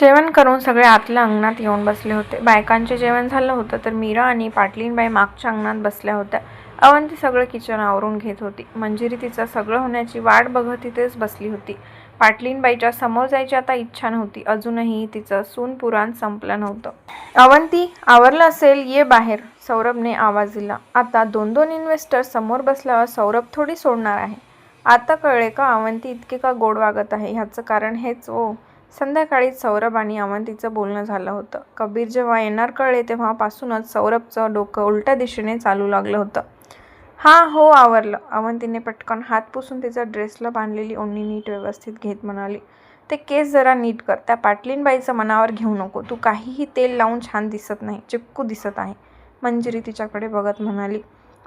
जेवण करून सगळे आतल्या अंगणात येऊन बसले होते. बायकांचे जेवण झालं होतं तर मीरा आणि पाटलीनबाई मागच्या अंगणात बसल्या होत्या. अवंती सगळं किचन आवरून घेत होती. मंजिरी तिचं सगळं होण्याची वाट बघत तिथेच बसली होती. पाटलीनबाईच्या समोर जायची आता इच्छा नव्हती. अजूनही तिचं सून पुराण संपलं नव्हतं. अवंती आवरलं असेल ये बाहेर. सौरभने आवाज दिला. आता दोन दोन इन्व्हेस्टर समोर बसल्यावर सौरभ थोडी सोडणार आहे. आता कळले का अवंती इतके का गोड वागत आहे? ह्याचं कारण हेच ओ. संध्याकाळी सौरभ आणि अवंतीचं बोलणं झालं होतं. कबीर जेव्हा येणार कळले तेव्हापासूनच सौरभचं डोकं उलट्या दिशेने चालू लागलं होतं. हां हो आवरलं. अवंतीने पटकन हात पुसून तिचा ड्रेसला बांधलेली ओढणी नीट व्यवस्थित घेत म्हणाली ते केस जरा नीट कर. त्या पाटलीनबाईचं मनावर घेऊ नको. तू काहीही तेल लावून छान दिसत नाही चिपकू दिसत आहे. मंजिरी तिच्याकडे बघत म्हणाली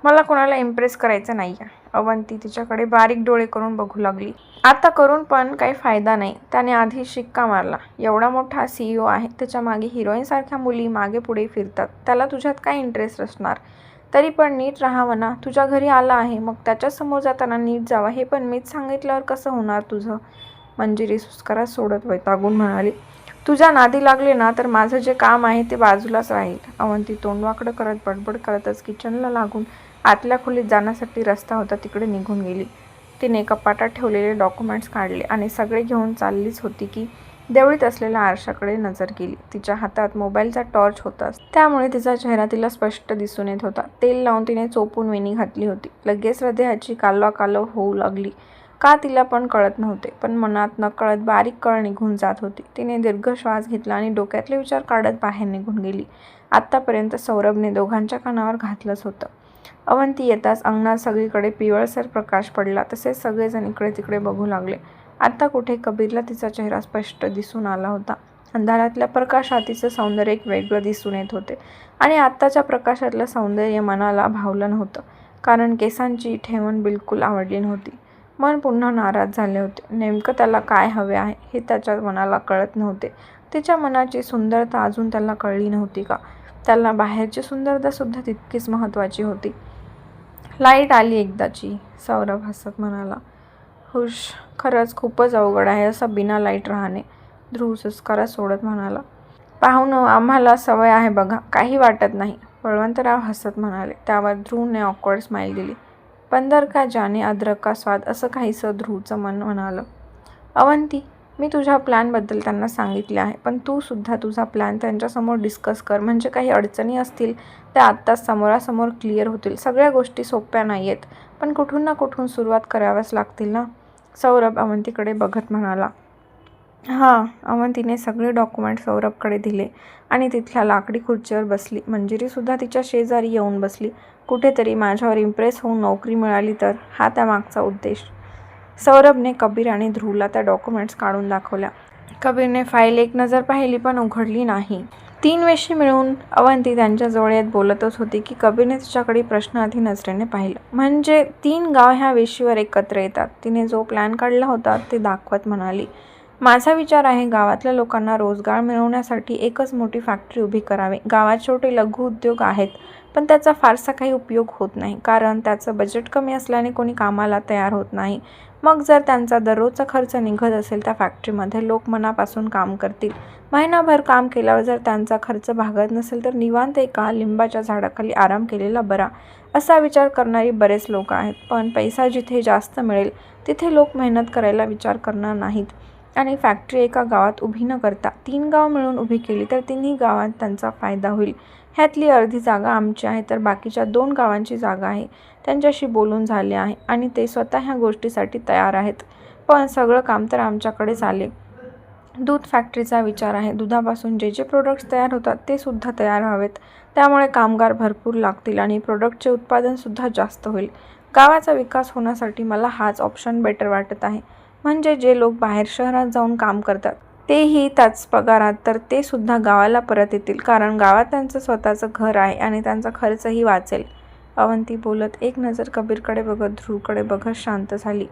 मला कोणाला इम्प्रेस करायचं नाही आहे अवंती तिच्याकडे बारीक डोळे करून बघू लागली. आता करून पण काही फायदा नाही. त्याने आधी शिक्का मारला. एवढा मोठा सीईओ आहे. त्याच्यामागे हिरोईनसारख्या मुली मागे पुढे फिरतात. त्याला तुझ्यात काय इंटरेस्ट असणार? तरी पण नीट राहावं ना. तुझ्या घरी आला आहे. मग त्याच्यासमोर जाताना नीट जावं. हे पण मीच सांगितल्यावर कसं होणार तुझं? मंजिरी सुस्कारा सोडत वैतागून म्हणाली. तुझ्या नादी लागले ना तर माझं जे काम आहे ते बाजूलाच राहील. अवंती तोंडवाकडं करत बडबड करतच किचनला लागून आतल्या खोलीत जाण्यासाठी रस्ता होता तिकडे निघून गेली. तिने कपाटात ठेवलेले डॉक्युमेंट्स काढले आणि सगळे घेऊन चाललीच होती की देवळीत असलेल्या आरशाकडे नजर गेली. तिच्या हातात मोबाईलचा टॉर्च होता. त्यामुळे तिचा चेहरा तिला स्पष्ट दिसून येत होता. तेल लावून तिने चोपून वेणी घातली होती. लगेच हृदयाची कालवा कालव होऊ लागली. का तिला पण कळत नव्हते पण मनात नकळत बारीक कळ निघून जात होती. तिने दीर्घ श्वास घेतला आणि डोक्यातले विचार काढत बाहेर निघून गेली. आत्तापर्यंत सौरभने दोघांच्या कानावर घातलंच होतं. अवंती येताच अंगणात सगळीकडे पिवळसर प्रकाश पडला. तसेच सगळेजण इकडे तिकडे बघू लागले. आता कुठे? कबीरला तिचा चेहरा स्पष्ट दिसून आला होता. अंधारातल्या प्रकाशात तिचं सौंदर्य एक वेगळं दिसून येत होते. आणि आत्ताच्या प्रकाशातलं सौंदर्य मनाला भावलं नव्हतं. कारण केसांची ठेवण बिलकुल आवडली नव्हती. मन पुन्हा नाराज झाले होते. नेमकं त्याला काय हवे आहे हे त्याच्या मनाला कळत नव्हते. तिच्या मनाची सुंदरता अजून त्याला कळली नव्हती का? त्याला बाहेरची सुंदरतासुद्धा तितकीच महत्त्वाची होती. लाइट आली एकदाची सौरभ हसत म्हणाला. हुश खरंच खूपच अवघड आहे असं बिना लाइट राहणे ध्रुव सुस्कारा सोडत म्हणाला. पाहुणं आम्हाला सवय आहे बघा काही वाटत नाही बळवंतराव हसत म्हणाले. त्यावर ध्रुवने ऑकवर्ड स्माईल दिली. पंदर का जाने अद्रक का स्वाद असं काहीसं ध्रुवचं मन म्हणालं. अवंती मी तुझ्या प्लॅनबद्दल त्यांना सांगितले आहे पण तू सुद्धा तुझा प्लॅन त्यांच्यासमोर डिस्कस कर. म्हणजे काही अडचणी असतील त्या आत्ताच समोरासमोर क्लिअर होतील. सगळ्या गोष्टी सोप्या नाही आहेत पण कुठून ना कुठून सुरुवात कराव्याच लागतील ना? सौरभ अवंतीकडे बघत म्हणाला. हां अवंतीने सगळे डॉक्युमेंट सौरभकडे दिले आणि तिथल्या लाकडी खुर्चीवर बसली. मंजिरीसुद्धा तिच्या शेजारी येऊन बसली. कुठेतरी माझ्यावर इम्प्रेस होऊन नोकरी मिळाली तर? हा त्यामागचा उद्देश. सौरभने कबीर आणि ध्रुवला त्या डॉक्युमेंट्स काढून दाखवल्या. कबीरने फाईल एक नजर पाहिली पण उघडली नाही. तीन वेशी मिळून अवंती त्यांच्या जोड्यात बोलतच होती की कबीरने तिच्याकडे प्रश्नार्थी नजरेने पाहिलं. म्हणजे तीन गाव ह्या वेशीवर एकत्र येतात. तिने जो प्लॅन काढला होता ते दाखवत म्हणाली माझा विचार आहे गावातल्या लोकांना रोजगार मिळवण्यासाठी एकच मोठी फॅक्टरी उभी करावी. गावात छोटे लघु उद्योग आहेत पण त्याचा फारसा काही उपयोग होत नाही. कारण त्याचं बजेट कमी असल्याने कोणी कामाला तयार होत नाही. मग जर त्यांचा दररोजचा खर्च निघत असेल त्या फॅक्टरीमध्ये लोक मनापासून काम करतील. महिनाभर काम केल्यावर जर त्यांचा खर्च भागत नसेल तर निवांत एका लिंबाच्या झाडाखाली आराम केलेला बरा असा विचार करणारी बरेच लोक आहेत. पण पैसा जिथे जास्त मिळेल तिथे लोक मेहनत करायला विचार करणार नाहीत. आणि फॅक्टरी एका गावात उभी न करता तीन गाव मिळून उभी केली तर तिन्ही गावात त्यांचा फायदा होईल. ह्यातली अर्धी जागा आमची आहे तर बाकीच्या दोन गावांची जागा आहे. त्यांच्याशी बोलून झाले आहे आणि ते स्वतः ह्या गोष्टीसाठी तयार आहेत. पण सगळं काम तर आमच्याकडेच आले दूध फॅक्टरीचा विचार आहे. दुधापासून जे जे प्रोडक्ट्स तयार होतात ते सुद्धा तयार हवेत त्यामुळे कामगार भरपूर लागतील आणि प्रोडक्टचे उत्पादनसुद्धा जास्त होईल. गावाचा विकास होण्यासाठी मला हाच ऑप्शन बेटर वाटत आहे. म्हणजे जे लोक बाहेर शहरात जाऊन काम करतात तेही त्याच पगारात तर ते सुद्धा गावाला परत येतील कारण गावात त्यांचं स्वतःचं घर आहे आणि त्यांचा खर्चही वाचेल. अवंती बोलत एक नजर कबीरकडे बघत ध्रुवकडे बघत शांत झाली.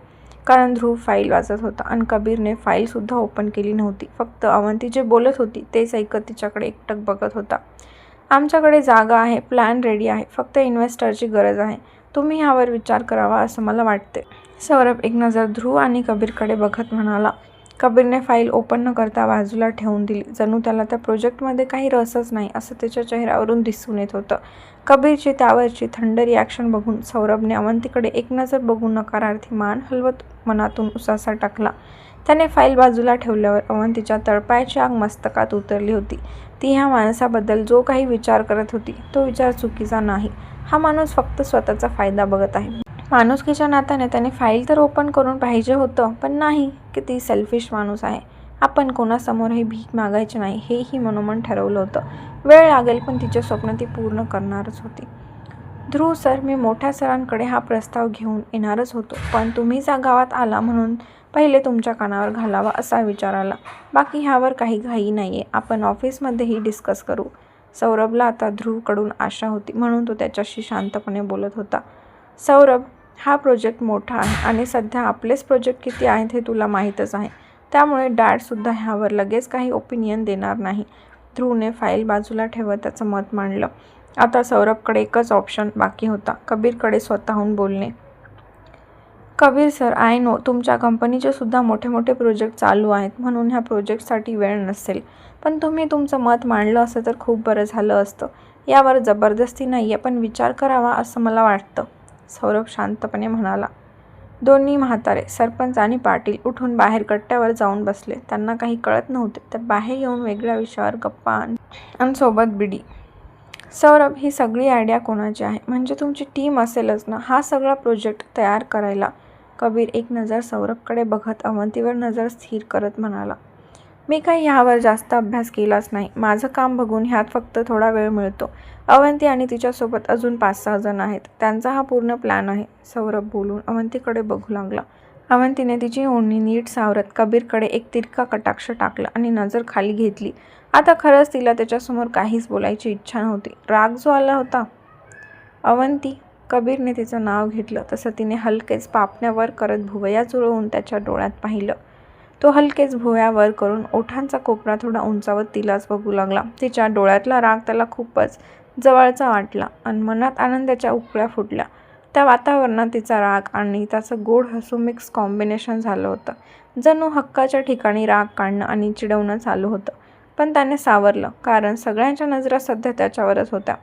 कारण ध्रुव फाईल वाचत होता आणि कबीरने फाईलसुद्धा ओपन केली नव्हती. फक्त अवंती जे बोलत होती तेच ऐकत तिच्याकडे एकटक बघत होता. आमच्याकडे जागा आहे प्लॅन रेडी आहे फक्त इन्व्हेस्टरची गरज आहे. तुम्ही ह्यावर विचार करावा असं मला वाटते. सौरभ एक नजर ध्रुव आणि कबीरकडे बघत म्हणाला कबीरने फाईल ओपन न करता बाजूला ठेवून दिली. जणू त्याला त्या प्रोजेक्टमध्ये काही रसच नाही असं त्याच्या चेहऱ्यावरून दिसून येत होतं. कबीरची त्यावरची थंड रिॲक्शन बघून सौरभने अवंतीकडे एक नजर बघून नकारार्थी मान हलवत मनातून उसासा टाकला. त्याने फाईल बाजूला ठेवल्यावर अवंतीच्या तळपायाची आग मस्तकात उतरली होती. ती ह्या माणसाबद्दल जो काही विचार करत होती तो विचार चुकीचा नाही. हा माणूस फक्त स्वतःचा फायदा बघत आहे. माणुसकीच्या नात्याने त्याने फाईल तर ओपन करून पाहिजे होतं पण नाही किती सेल्फिश माणूस आहे. आपण कोणासमोरही भीक मागायची नाही हेही मनोमन ठरवलं होतं. वेळ लागेल पण तिचे स्वप्न ती पूर्ण करणारच होती. ध्रुव सर मी मोठ्या सरांकडे हा प्रस्ताव घेऊन येणारच होतो पण तुम्ही जा गावात आला म्हणून पहिले तुमच्या कानावर घालावा असा विचार आला. बाकी ह्यावर काही घाई नाही आहे आपण ऑफिसमध्येही डिस्कस करू. सौरभला आता ध्रुवकडून आशा होती म्हणून तो त्याच्याशी शांतपणे बोलत होता. सौरभ हा प्रोजेक्ट मोठा आहे आणि सध्या आपलेच प्रोजेक्ट किती आहेत हे तुला माहीतच आहे. त्यामुळे डॅडसुद्धा ह्यावर लगेच काही ओपिनियन देणार नाही. ध्रुवने फाईल बाजूला ठेवत त्याचं मत मांडलं. आता सौरभकडे एकच ऑप्शन बाकी होता कबीरकडे स्वतःहून बोलणे. कबीर सर आय नो तुमच्या कंपनीचे सुद्धा मोठे मोठे प्रोजेक्ट चालू आहेत. म्हणून ह्या प्रोजेक्टसाठी वेळ नसेल. पण तुम्ही तुमचं मत मांडलं असं तर खूप बरं झालं असतं. यावर जबरदस्ती नाही आहे पण विचार करावा असं मला वाटतं. सौरभ शांतपणे म्हणाला दोन्ही म्हातारे सरपंच आणि पाटील उठून बाहेर कट्ट्यावर जाऊन बसले. त्यांना काही कळत नव्हते तर बाहेर येऊन वेगळ्या विषयावर गप्पा आणि सोबत बिडी. सौरभ ही सगळी आयडिया कोणाची आहे? म्हणजे तुमची टीम असेलच ना? हा सगळा प्रोजेक्ट तयार करायला. कबीर एक नजर सौरभकडे बघत अवंतीवर नजर स्थिर करत म्हणाला मी काही ह्यावर जास्त अभ्यास केलाच नाही. माझं काम बघून ह्यात फक्त थोडा वेळ मिळतो. अवंती आणि तिच्यासोबत अजून पाच सहा जण आहेत. त्यांचा हा पूर्ण प्लॅन आहे सौरभ बोलून. अवंतीकडे बघू लागला. अवंतीने तिची ओढणी नीट सावरत कबीरकडे एक तिरका कटाक्ष टाकला आणि नजर खाली घेतली. आता खरंच तिला त्याच्यासमोर काहीच बोलायची इच्छा नव्हती. राग जो आला होता. अवंती कबीरने तिचं नाव घेतलं. तसं तिने हलकेच पापण्यावर करत भुवया जुळवून त्याच्या डोळ्यात पाहिलं. तो हलकेच भुव्यावर करून ओठांचा कोपरा थोडा उंचावत तिलाच बघू लागला. तिच्या डोळ्यातला राग त्याला खूपच जवळचा वाटला आणि मनात आनंदाच्या उकळ्या फुटल्या. त्या वातावरणात तिचा राग आणि त्याचं गोड हसू मिक्स कॉम्बिनेशन झालं होतं. जणू हक्काच्या ठिकाणी राग काढणं आणि चिडवणं चालू होतं. पण त्याने सावरलं कारण सगळ्यांच्या नजरा सध्या त्याच्यावरच होत्या.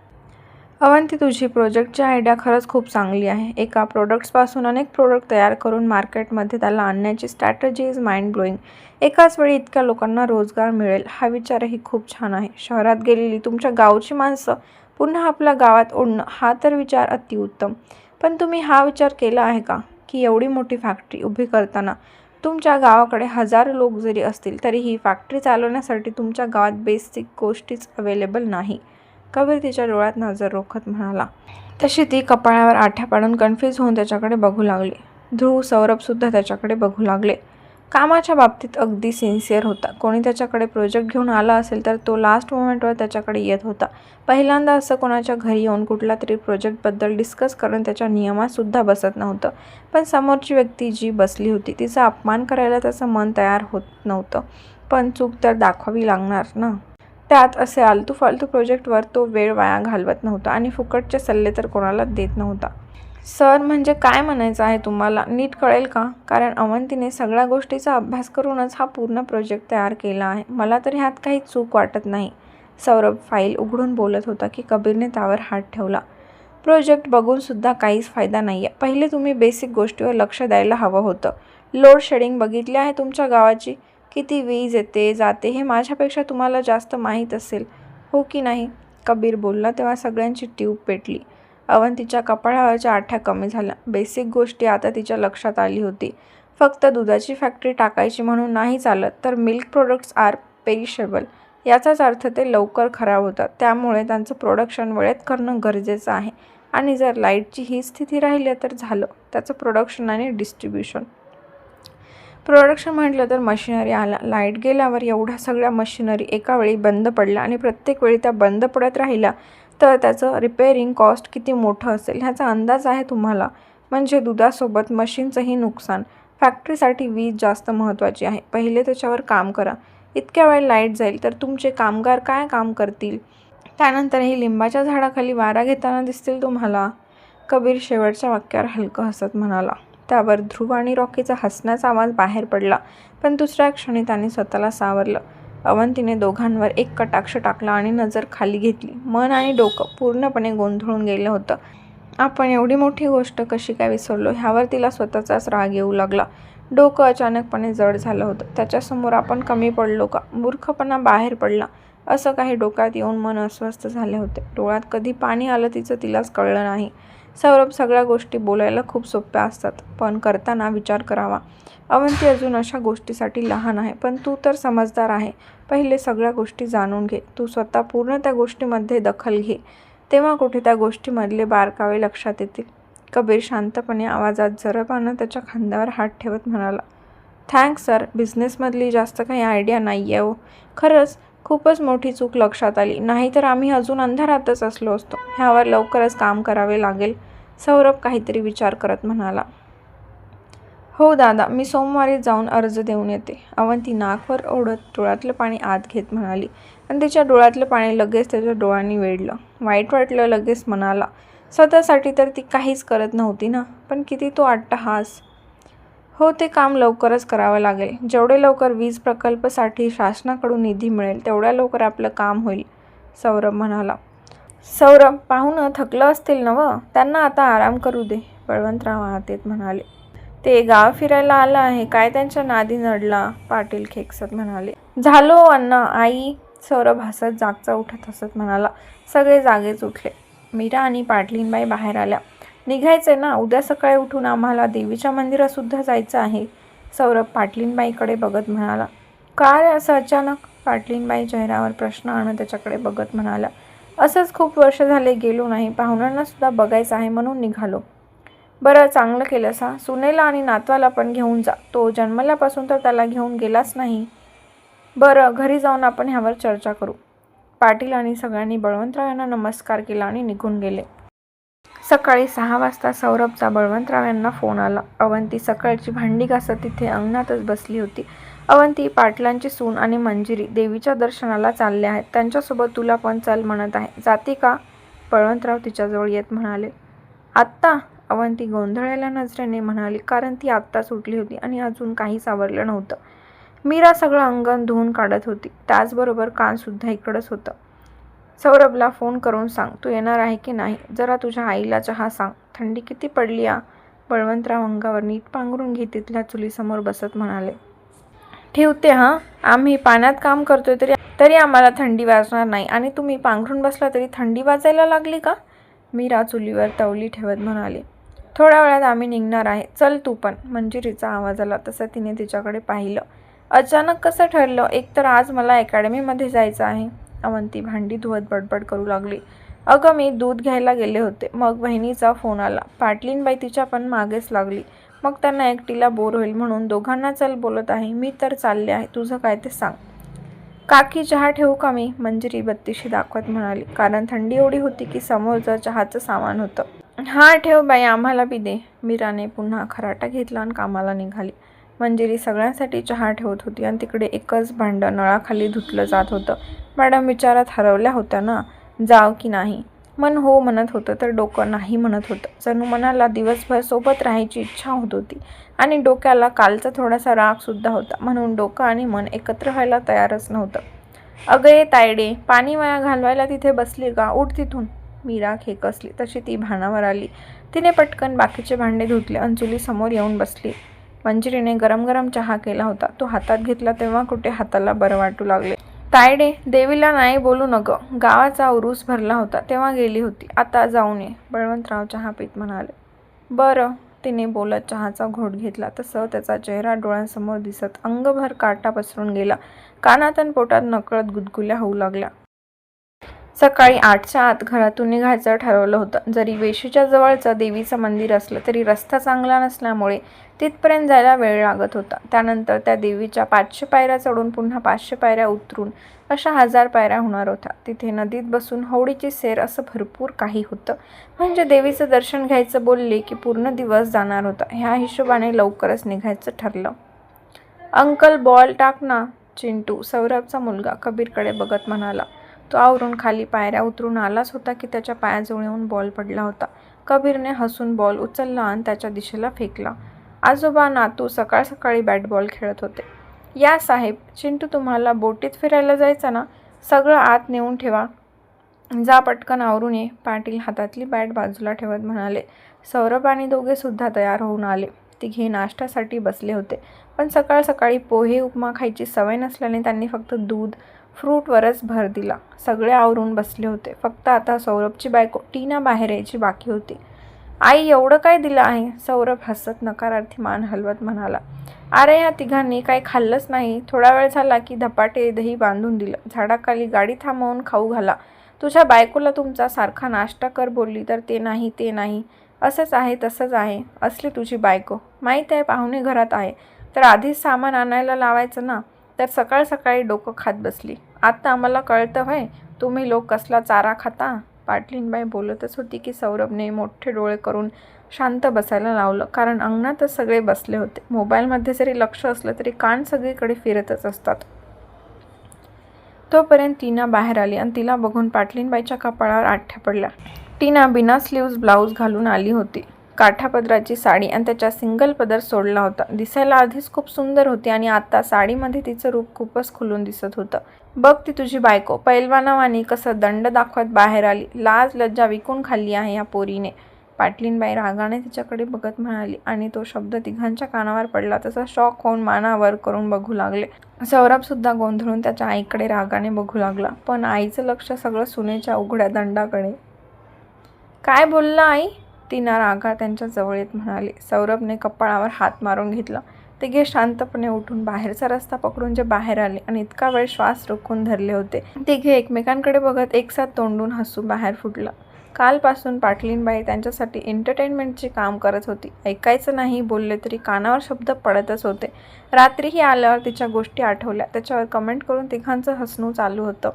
अवंती तुझी प्रोजेक्टची आयडिया खरंच खूप चांगली आहे. एका प्रोडक्ट्सपासून अनेक प्रोडक्ट तयार करून मार्केटमध्ये त्याला आणण्याची स्ट्रॅटजी इज माइंड ब्लोईंग एकाच वेळी इतक्या लोकांना रोजगार मिळेल हा विचारही खूप छान आहे. शहरात गेलेली तुमच्या गावची माणसं पुन्हा आपल्या गावात ओढणं हा तर विचार अतिउत्तम पण तुम्ही हा विचार केला आहे का? की एवढी मोठी फॅक्टरी उभी करताना तुमच्या गावाकडे हजारो लोक जरी असतील तरी ही फॅक्टरी चालवण्यासाठी तुमच्या गावात बेसिक गोष्टीच अवेलेबल नाही. कबीर तिच्या डोळ्यात नजर रोखत म्हणाला. तशी ती कपाळावर आठ्या पाडून कन्फ्यूज होऊन त्याच्याकडे बघू लागली. ध्रुव सौरभसुद्धा त्याच्याकडे बघू लागले. कामाच्या बाबतीत अगदी सिन्सिअर होता. कोणी त्याच्याकडे प्रोजेक्ट घेऊन आला असेल तर तो लास्ट मोमेंटवर त्याच्याकडे येत होता. पहिल्यांदा असं कोणाच्या घरी येऊन कुठला तरी प्रोजेक्टबद्दल डिस्कस करून त्याच्या नियमातसुद्धा बसत नव्हतं. पण समोरची व्यक्ती जी बसली होती तिचा अपमान करायला त्याचं मन तयार होत नव्हतं. पण चूक तर दाखवावी लागणार ना? त्यात असे आलतू फालतू प्रोजेक्टवर तो वेळ वाया घालवत नव्हता आणि फुकटचे सल्ले तर कोणाला देत नव्हता. सर म्हणजे काय म्हणायचं आहे तुम्हाला? नीट कळेल का? कारण अवंतीने सगळ्या गोष्टीचा अभ्यास करूनच हा पूर्ण प्रोजेक्ट तयार केला आहे. मला तर ह्यात काही चूक वाटत नाही. सौरभ फाईल उघडून बोलत होता की कबीरने त्यावर हात ठेवला. प्रोजेक्ट बघूनसुद्धा काहीच फायदा नाही आहे पहिले तुम्ही बेसिक गोष्टीवर लक्ष द्यायला हवं होतं. लोड शेडिंग बघितली आहे तुमच्या गावाची? किती वीज येते जाते हे माझ्यापेक्षा तुम्हाला जास्त माहीत असेल. हो की नाही? कबीर बोलला तेव्हा सगळ्यांची ट्यूब पेटली. अवंतीच्या कपाळावरच्या आठ्या कमी झाल्या. बेसिक गोष्टी आता तिच्या लक्षात आली होती. फक्त दुधाची फॅक्टरी टाकायची म्हणून नाही चालत तर मिल्क प्रोडक्ट्स आर पेरिशेबल. याचाच अर्थ ते लवकर खराब होतात. त्यामुळे त्यांचं प्रोडक्शन वेळेत करणं गरजेचं आहे. आणि जर लाईटची ही स्थिती राहिली तर झालं. त्याचं प्रोडक्शन आणि डिस्ट्रीब्युशन. प्रोडक्शन म्हटलं तर मशिनरी आला. लाइट गेल्यावर एवढ्या सगळ्या मशिनरी एका वेळी बंद पडल्या आणि प्रत्येक वेळी त्या बंद पडत राहिल्या तर त्याचं रिपेअरिंग कॉस्ट किती मोठं असेल ह्याचा अंदाज आहे तुम्हाला. म्हणजे दुधासोबत मशीनचंही नुकसान. फॅक्टरीसाठी वीज जास्त महत्त्वाची आहे. पहिले त्याच्यावर काम करा. इतक्या वेळ लाइट जाईल तर तुमचे कामगार काय काम करतील? त्यानंतरही लिंबाच्या झाडाखाली वारा घेताना दिसतील तुम्हाला. कबीर शेवटच्या वाक्यावर हलकं हसत म्हणाला. त्यावर ध्रुव आणि रॉकीचा हसण्याचा आवाज बाहेर पडला पण दुसऱ्या क्षणी त्याने स्वतःला सावरलं. अवंतीने दोघांवर एक कटाक्ष टाकला आणि नजर खाली घेतली. मन आणि डोकं पूर्णपणे गोंधळून गेलं होतं. आपण एवढी मोठी गोष्ट कशी काय विसरलो? ह्यावर तिला स्वतःचाच राग येऊ लागला. डोकं अचानकपणे जड झालं होतं. त्याच्यासमोर आपण कमी पडलो का? मूर्खपणा बाहेर पडला. असं काही डोक्यात येऊन मन अस्वस्थ झाले होते. डोळ्यात कधी पाणी आलं तिचं तिलाच कळलं नाही. सौरभ सगळ्या गोष्टी बोलायला खूप सोप्या असतात पण करताना विचार करावा. अवंती अजून अशा गोष्टीसाठी लहान आहे पण तू तर समजदार आहे. पहिले सगळ्या गोष्टी जाणून घे. तू स्वतः पूर्ण त्या गोष्टीमध्ये दखल घे. तेव्हा कुठे त्या गोष्टीमधले बारकावे लक्षात येतील. कबीर शांतपणे आवाजात जरबानं त्याच्या खांद्यावर हात ठेवत म्हणाला थँक्स सर बिझनेसमधली जास्त काही आयडिया नाही आहे हो खरंच खूपच मोठी चूक लक्षात आली. नाहीतर आम्ही अजून अंधारातच असलो असतो. ह्यावर लवकरच काम करावे लागेल सौरभ काहीतरी विचार करत म्हणाला. हो दादा मी सोमवारी जाऊन अर्ज देऊन येते. अवंती नाकवर ओढत डोळ्यातलं पाणी आत घेत म्हणाली. आणि तिच्या डोळ्यातलं पाणी लगेच त्याच्या डोळ्यांनी वेढलं. वाईट वाटलं लगेच म्हणाला स्वतःसाठी तर ती काहीच करत नव्हती ना? पण किती तो आट्टहास हो ते काम लवकरच करावं लागेल. जेवढे लवकर वीज प्रकल्पसाठी शासनाकडून निधी मिळेल तेवढ्या लवकर आपलं काम होईल सौरभ म्हणाला. सौरभ पाहुणं थकलं असतील ना व त्यांना आता आराम करू दे बळवंतराव आत म्हणाले. ते गाव फिरायला आलं आहे काय त्यांच्या नादी नडला? पाटील खेकसत म्हणाले. झालो अण्णा आई. सौरभ हसत जागचा उठत हसत म्हणाला. सगळे जागेच उठले. मीरा आणि पाटलीनबाई बाहेर आल्या. निघायचंय ना. उद्या सकाळी उठून आम्हाला देवीच्या मंदिरातसुद्धा जायचं आहे. सौरभ पाटलीनबाईकडे बघत म्हणाला. काय असं अचानक? पाटलीनबाई चेहऱ्यावर प्रश्न आणून त्याच्याकडे बघत म्हणाला. असंच खूप वर्ष झाले गेलो नाही. पाहुण्यांनासुद्धा बघायचं आहे म्हणून निघालो. बरं चांगलं केलं सा सुनेला आणि नातवाला पण घेऊन जा. तो जन्मल्यापासून तर त्याला घेऊन गेलाच नाही. बरं घरी जाऊन आपण ह्यावर चर्चा करू. पाटील आणि सगळ्यांनी बळवंतराव यांना नमस्कार केला आणि निघून गेले. सकाळी सहा वाजता सौरभचा बळवंतराव यांना फोन आला. अवंती सकाळची भांडी घासत तिथे अंगणातच बसली होती. अवंती पाटलांची सून आणि मंजिरी देवीच्या दर्शनाला चालले आहेत. त्यांच्यासोबत तुला पण चल म्हणत आहे. जाते का? बळवंतराव तिच्याजवळ येत म्हणाले. आत्ता? अवंती गोंधळलेल्या नजरेने म्हणाली. कारण ती आत्ता सुटली होती आणि अजून काहीच आवरलं नव्हतं. मीरा सगळं अंगण धुवून काढत होती. त्याचबरोबर कानसुद्धा इकडंच होतं. सौरभला फोन करून सांग तू येणार आहे की नाही? जरा तुझ्या आईला चहा सांग. थंडी किती पडली आ? बळवंतराव अंगावर नीट पांघरून घेत तिथल्या चुलीसमोर बसत म्हणाले. ठेवते हां. आम्ही पाण्यात काम करतोय तरी तरी आम्हाला थंडी वाजणार नाही. आणि तुम्ही पांघरून बसला तरी थंडी वाजायला लागली का? मीरा चुलीवर तवली ठेवत म्हणाली. थोड्या वेळात आम्ही निघणार आहे. चल तू पण. मंजिरीचा आवाज आला. तसं तिने तिच्याकडे पाहिलं. अचानक कसं ठरलं? एकतर आज मला अकॅडमीमध्ये जायचं आहे. अवंती भांडी धुवत बडबड करू लागली. अगं मी दूध घ्यायला गेले होते. मग बहिणीचा फोन आला. पाटलीनबाई तिच्या पण मागेच लागली. मग त्यांना एकटीला बोर होईल म्हणून दोघांना चल बोलत आहे. मी तर चालले आहे. तुझं काय ते सांग. काकी चहा ठेवू का मी? मंजिरी बत्तीशी दाखवत म्हणाली. कारण थंडी एवढी होती की समोरचं चहाचं सामान होतं. हा ठेव बाई आम्हाला बी दे. मीराने पुन्हा खराटा घेतला आणि कामाला निघाली. मंजिरी सगळ्यांसाठी चहा ठेवत होती आणि तिकडे एकच भांडं नळाखाली धुतलं जात होतं. मॅडम विचारात हरवल्या होत्या ना जाव की नाही? मन हो म्हणत होतं तर डोकं नाही म्हणत होतं. जणू मनाला दिवसभर सोबत राहायची इच्छा होत होती आणि डोक्याला कालचा थोडासा रागसुद्धा होता. म्हणून डोकं आणि मन एकत्र व्हायला तयारच नव्हतं. अगं ये तायडे पाणी वाया घालवायला तिथे बसली का? उठ तिथून. मीरा खेकसली तशी ती भानावर आली. तिने पटकन बाकीचे भांडे धुतले अंजुली समोर येऊन बसली. मंजिरीने गरम गरम चहा केला होता. तो हातात घेतला तेव्हा कुठे हाताला बरं वाटू लागले. तायडे देवीला नाही बोलू नगं गावाचा उरूस भरला होता तेव्हा गेली होती. आता जाऊन ये बळवंतराव चहा पीत म्हणाले. बरं तिने बोलत चहाचा घोट घेतला. तसं त्याचा चेहरा डोळ्यांसमोर दिसत अंगभर काटा पसरून गेला. कानात आणि पोटात नकळत गुदगुल्या होऊ लागल्या. सकाळी आठच्या आत घरातून निघायचं ठरवलं होतं. जरी वेशीच्या जवळचं देवीचं मंदिर असलं तरी रस्ता चांगला नसल्यामुळे तिथपर्यंत जायला वेळ लागत होता. त्यानंतर त्या देवीच्या पाचशे पायऱ्या चढून पुन्हा पाचशे पायऱ्या उतरून अशा हजार पायऱ्या होणार होत्या. तिथे नदीत बसून होडीची सेर असं भरपूर काही होतं. म्हणजे देवीचं दर्शन घ्यायचं बोलले की पूर्ण दिवस जाणार होता. ह्या हिशोबाने लवकरच निघायचं ठरलं. अंकल बॉल टाक ना चिंटू सौरभचा मुलगा कबीरकडे बघत म्हणाला. तो आवरून खाली पायऱ्या उतरून आलाच होता की त्याच्या पायाजवळ येऊन बॉल पडला होता. कबीरने हसून बॉल उचलला आणि त्याच्या दिशेला फेकला. आजोबा नातू सकाळ सकाळी बॅट बॉल खेळत होते. या साहेब चिंटू तुम्हाला बोटीत फिरायला जायचं ना? सगळं आत नेऊन ठेवा. जा पटकन आवरून ये. पाटील हातातली बॅट बाजूला ठेवत म्हणाले. सौरभ आणि दोघे सुद्धा तयार होऊन आले. तिघे नाश्त्यासाठी बसले होते. पण सकाळ सकाळी पोहे उपमा खायची सवय नसल्याने त्यांनी फक्त दूध फ्रूटवरच भर दिला. सगळे आवरून बसले होते. फक्त आता सौरभची बायको टीना बाहेर यायची बाकी होती. आई एवढं काय दिलं आहे? सौरभ हसत नकारार्थी मान हलवत म्हणाला. अरे या तिघांनी काही खाल्लंच नाही. थोडा वेळ झाला की धपाटे दही बांधून दिलं. झाडाखाली गाडी थांबवून खाऊ घाला. तुझ्या बायकोला तुमचा सारखा नाश्ता कर बोलली तर ते नाही ते नाही. असंच आहे तसंच आहे. असली तुझी बायको. माहीत आहे पाहुणे घरात आहे. तर आधीच सामान आणायला लावायचं ना तर सकाळ सकाळी डोकं खात बसली. आत्ता आम्हाला कळतं व्हय तुम्ही लोक कसला चारा खाता? पाटलीनबाई बोलतच होती की सौरभने मोठे डोळे करून शांत बसायला लावलं कारण अंगणातच सगळे बसले होते. मोबाईलमध्ये जरी लक्ष असलं तरी कान सगळीकडे फिरतच असतात. तोपर्यंत टीना बाहेर आली आणि तिला बघून पाटलीनबाईच्या कपाळावर आठ्या पडल्या टीना बिना स्लीव्ज ब्लाऊज घालून आली होती. काठापदराची साडी आणि त्याच्या सिंगल पदर सोडला होता. दिसायला आधीच खूप सुंदर होती आणि आता साडीमध्ये तिचं रूप खूपच खुलून दिसत होतं. बघ ती तुझी बायको. पैलवानावानी कसं दंड दाखवत बाहेर आली. लाज लज्जा विकून खाल्ली आहे या पोरीने. पाटलीनबाई रागाने तिच्याकडे बघत म्हणाली. आणि तो शब्द तिघांच्या कानावर पडला. तसा शॉक होऊन मानावर करून बघू लागले. सौरभसुद्धा गोंधळून त्याच्या आईकडे रागाने बघू लागला. पण आईचं लक्ष सगळं सुनेच्या उघड्या दंडाकडे. काय बोलला आई? तिना रागा त्यांच्या जवळ येत म्हणाली. सौरभने कपाळावर हात मारून घेतला. तिघे शांतपणे उठून बाहेरचा रस्ता पकडून जे बाहेर आले आणि इतका वेळ श्वास रोखून धरले होते. तिघे एकमेकांकडे बघत एकसाथ तोंडून हसू बाहेर फुटलं. कालपासून पाटलीनबाई त्यांच्यासाठी एंटरटेनमेंटचे काम करत होती. ऐकायचं नाही बोलले तरी कानावर शब्द पडतच होते. रात्रीही आल्यावर तिच्या गोष्टी आठवल्या. त्याच्यावर कमेंट करून तिघांचं हसणं चालू होतं.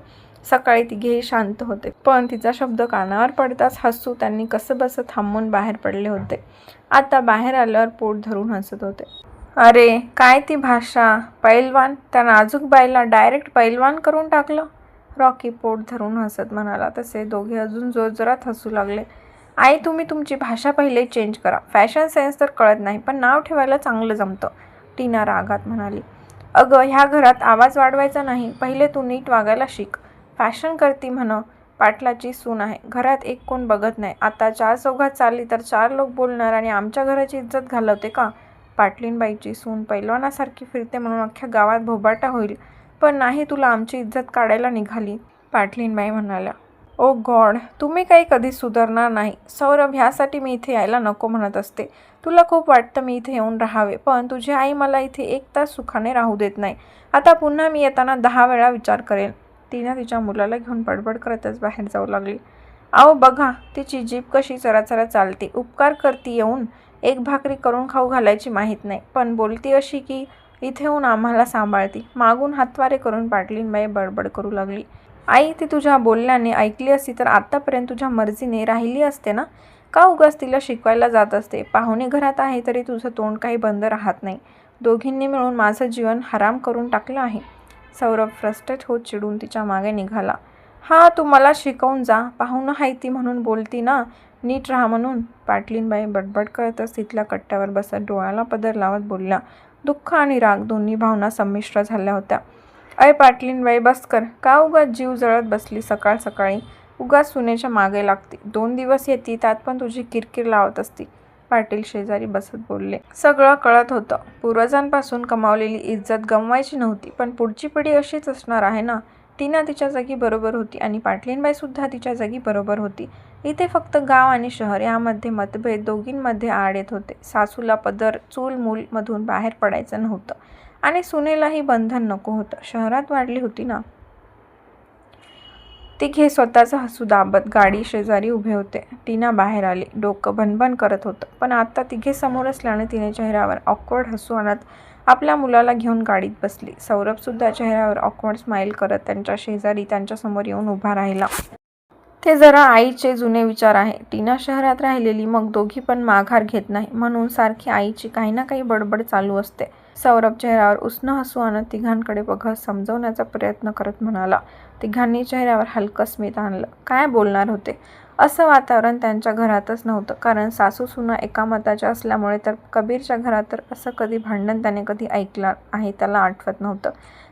सकाळी तिघेही शांत होते. पण तिचा शब्द कानावर पडताच हसू त्यांनी कसं बसं थांबून बाहेर पडले होते. आता बाहेर आल्यावर पोट धरून हसत होते. अरे काय ती भाषा? पैलवान? त्या नाजूक बाईला डायरेक्ट पैलवान करून टाकलं? रॉकी पोट धरून हसत म्हणाला. तसे दोघे अजून जोरजोरात हसू लागले. आई तुम्ही तुमची भाषा पहिले चेंज करा. फॅशन सेन्स तर कळत नाही पण नाव ठेवायला चांगलं जमतं. टीना रागात म्हणाली. अगं ह्या घरात आवाज वाढवायचा नाही. पहिले तू नीट वागायला शिक. फॅशन करती म्हण. पाटलाची सून आहे. घरात एक कोण बघत नाही. आता चार चौघात चालली तर चार लोक बोलणार आणि आमच्या घराची इज्जत घालवते का? पाटलीनबाईची सून पैलवानासारखी फिरते म्हणून अख्ख्या गावात भोबाटा होईल. पण नाही तुला आमची इज्जत काढायला निघाली पाटलीनबाई म्हणाल्या. ओ गॉड तुम्ही काही कधीच सुधारणार नाही. सौरभ ह्यासाठी मी इथे यायला नको म्हणत असते. तुला खूप वाटतं मी इथे येऊन राहावे पण तुझी आई मला इथे एक तास सुखाने राहू देत नाही. आता पुन्हा मी येताना दहा वेळा विचार करेन. तिनं तिच्या मुलाला घेऊन बडबड करतच बाहेर जाऊ लागली. अहो बघा तिची जीप कशी चराचरा चालते. उपकार करती येऊन एक भाकरी करून खाऊ घालायची माहीत नाही. पण बोलती अशी की इथे येऊन आम्हाला सांभाळती. मागून हातवारे करून पाटलीनबाई बडबड करू लागली. आई ती तुझ्या बोलण्याने ऐकली असती तर आत्तापर्यंत तुझ्या मर्जीने राहिली असते ना? का उगाच तिला शिकवायला जात असते? पाहुणे घरात आहे तरी तुझं तोंड काही बंद राहत नाही. दोघींनी मिळून माझं जीवन हराम करून टाकलं आहे. सौरभ फ्रस्ट्रेट होत चिडून तिच्यामागे निघाला. हां तू मला शिकवून जा. पाहुणं आहे ती म्हणून बोलती ना. नीट राहा म्हणून. पाटलीनबाई बडबड करतच तिथल्या कट्ट्यावर बसत डोळ्याला पदर लावत बोलल्या. दुःख आणि राग दोन्ही भावना संमिश्र झाल्या होत्या. अय पाटलीनबाई बस कर. का उगाच जीव जळत बसली सकाळ सकाळी? उगाच सुनेच्या मागे लागते. दोन दिवस येते त्यात पण तुझी किरकिर लावत असती. पाटील शेजारी बसत बोलले. सगळं कळत होतं. पूर्वजांपासून कमावलेली इज्जत गमवायची नव्हती पण पुढची पिढी अशीच असणार आहे ना. टीना तिच्या जागी बरोबर होती आणि पाटलीनबाईसुद्धा तिच्या जागी बरोबर होती. इथे फक्त गाव आणि शहर यामध्ये मतभेद दोघींमध्ये आड येत होते. सासूला पदर चूल मधून बाहेर पडायचं नव्हतं. आणि सुनेलाही बंधन नको होतं. शहरात वाढली होती ना? तिघे स्वतःचं हसू दाबत गाडी शेजारी उभे होते. टीना बाहेर आली. डोकं भनभन करत होतं. पण आता तिघे समोर असल्याने तिने चेहऱ्यावर ऑकवर्ड हसू आणत आपल्या मुलाला घेऊन गाडीत बसली. सौरभसुद्धा चेहऱ्यावर ऑकवर्ड स्माईल करत त्यांच्या शेजारी त्यांच्यासमोर येऊन उभा राहिला. ते जरा आईचे जुने विचार आहे. टीना शहरात राहिलेली मग दोघी पण माघार घेत नाही. म्हणून सारखी आईची काही ना काही बडबड चालू असते. सौरभ चेहऱ्यावर उष्ण हसू आणत तिघांकडे बघत समजवण्याचा प्रयत्न करत म्हणाला. तिघांनी चेहऱ्यावर हलकं स्मित आणलं. काय बोलणार होते? असं वातावरण त्यांच्या घरातच नव्हतं. कारण सासू सुना एका मताच्या असल्यामुळे तर कबीरच्या घरात तर असं कधी भांडण त्याने कधी ऐकलं आहे त्याला आठवत नव्हतं.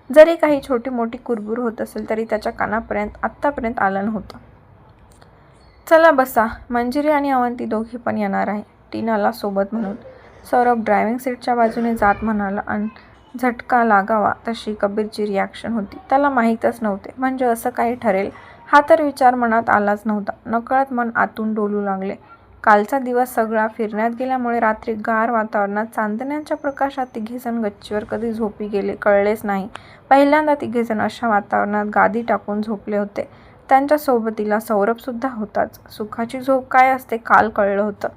जरी काही छोटी मोठी कुरबुर होत असेल तरी त्याच्या कानापर्यंत आत्तापर्यंत आलं नव्हतं. चला बसा मंजिरी आणि अवंती दोघी पण येणार आहे टीनाला सोबत म्हणून. सौरभ ड्रायव्हिंग सीटच्या बाजूने जात म्हणाला आणि झटका लागावा तशी कबीरची रिॲक्शन होती. त्याला माहीतच नव्हते. म्हणजे असं काही ठरेल? हा तर विचार मनात आलाच नव्हता. नकळत मन आतून डोलू लागले. कालचा दिवस सगळा फिरण्यात गेल्यामुळे रात्री गार वातावरणात चांदण्यांच्या प्रकाशात तिघेजण गच्चीवर कधी झोपी गेले कळलेच नाही. पहिल्यांदा तिघेजण अशा वातावरणात गादी टाकून झोपले होते. त्यांच्या सोबतीला सौरभसुद्धा होताच. सुखाची झोप काय असते काल कळलं होतं.